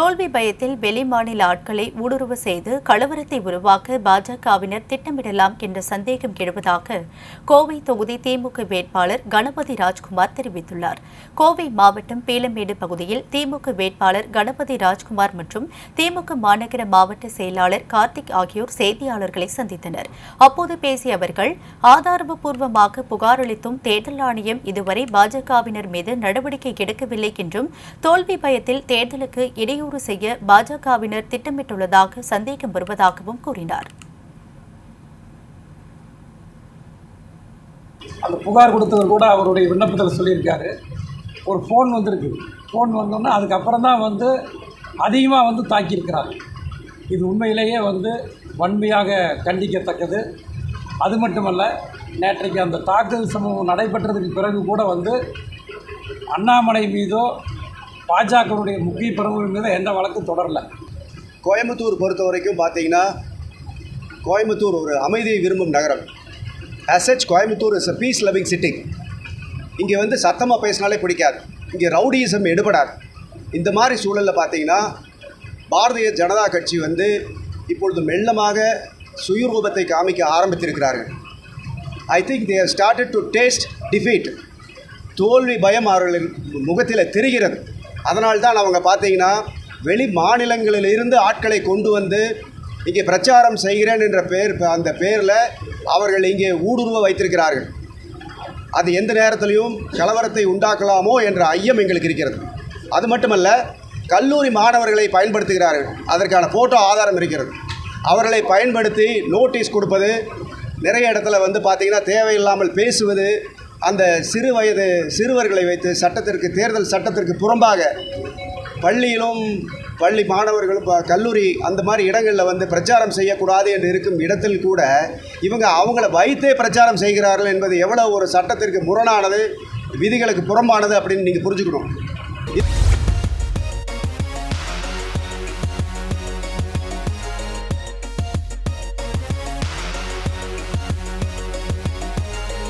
தோல்வி பயத்தில் வெளிமாநில ஆட்களை ஊடுருவ செய்து கலவரத்தை உருவாக்க பாஜகவினர் திட்டமிடலாம் என்ற சந்தேகம் எழுவதாக கோவை தொகுதி திமுக வேட்பாளர் கணபதி ராஜ்குமார் தெரிவித்துள்ளார். கோவை மாவட்டம் பீலமேடு பகுதியில் திமுக வேட்பாளர் கணபதி ராஜ்குமார் மற்றும் திமுக மாநகர மாவட்ட செயலாளர் கார்த்திக் ஆகியோர் செய்தியாளர்களை சந்தித்தனர். அப்போது பேசிய அவர்கள் ஆதாரபூர்வமாக புகாரளித்தும் தேர்தல் ஆணையம் இதுவரை பாஜகவினர் மீது நடவடிக்கை எடுக்கவில்லை என்றும் தோல்வி பயத்தில் தேர்தலுக்கு இடையூறு செய்ய பாஜகவினர் திட்டமிட்டுள்ளதாக சந்தேகம் வருவதாகவும் கூறினார். அந்த புகார் கொடுத்தவர் கூட அவருடைய விண்ணப்பத்தில் சொல்லியிருக்காரு. ஒரு ஃபோன் வந்திருக்கு. ஃபோன் வந்தோன்னே அதுக்கப்புறம் தான் வந்து அதிகமாக வந்து தாக்கியிருக்கிறாங்க. இது உண்மையிலேயே வந்து வன்மையாக கண்டிக்கத்தக்கது. அது மட்டுமல்ல நேற்றைக்கு அந்த தாக்குதல் சமூகம் நடைபெற்றதுக்கு பிறகு கூட வந்து அண்ணாமலை மீதோ பாஜகவுடைய முக்கிய பிரமுகர் மீது எந்த வழக்கும் தொடரல. கோயம்புத்தூர் பொறுத்த வரைக்கும் பார்த்தீங்கன்னா கோயம்புத்தூர் ஒரு அமைதியை விரும்பும் நகரம். அசச் Coimbatore is a peace loving city இங்கே வந்து சத்தமாக பேசினாலே பிடிக்காது. இங்கே ரவுடியிசம் எடுபடாது. இந்த மாதிரி சூழலில் பார்த்தீங்கன்னா பாரதிய ஜனதா கட்சி வந்து இப்பொழுது மெல்லமாக சுயரூபத்தை காமிக்க ஆரம்பித்திருக்கிறார்கள். I think they started to taste defeat தோல்வி பயம் அவர்களின் முகத்தில் தெரிகிறது. அதனால்தான் அவங்க பார்த்தீங்கன்னா வெளி மாநிலங்களிலிருந்து ஆட்களை கொண்டு வந்து இங்கே பிரச்சாரம் செய்கிறேன் என்ற பேர் அந்த பேரில் அவர்கள் இங்கே ஊடுருவ வைத்திருக்கிறார்கள். அது எந்த நேரத்திலையும் கலவரத்தை உண்டாக்கலாமோ என்ற ஐயம் எங்களுக்கு இருக்கிறது. அது மட்டுமல்ல கல்லூரி மாணவர்களை பயன்படுத்துகிறார்கள். அதற்கான ஃபோட்டோ ஆதாரம் இருக்கிறது. அவர்களை பயன்படுத்தி நோட்டீஸ் கொடுப்பது நிறைய இடத்துல வந்து பார்த்திங்கன்னா தேவையில்லாமல் பேசுவது அந்த சிறு வயது சிறுவர்களை வைத்து சட்டத்திற்கு தேர்தல் சட்டத்திற்கு புறம்பாக பள்ளியிலும் பள்ளி மாணவர்களும் ப- கல்லூரி அந்த மாதிரி இடங்களில் வந்து பிரச்சாரம் செய்யக்கூடாது என்று இருக்கும் இடத்தில் கூட இவங்க அவங்கள வைத்தே பிரச்சாரம் செய்கிறார்கள் என்பது எவ்வளோ ஒரு சட்டத்திற்கு முரணானது விதிகளுக்கு புறம்பானது அப்படின்னு நீங்கள் புரிஞ்சுக்கணும்.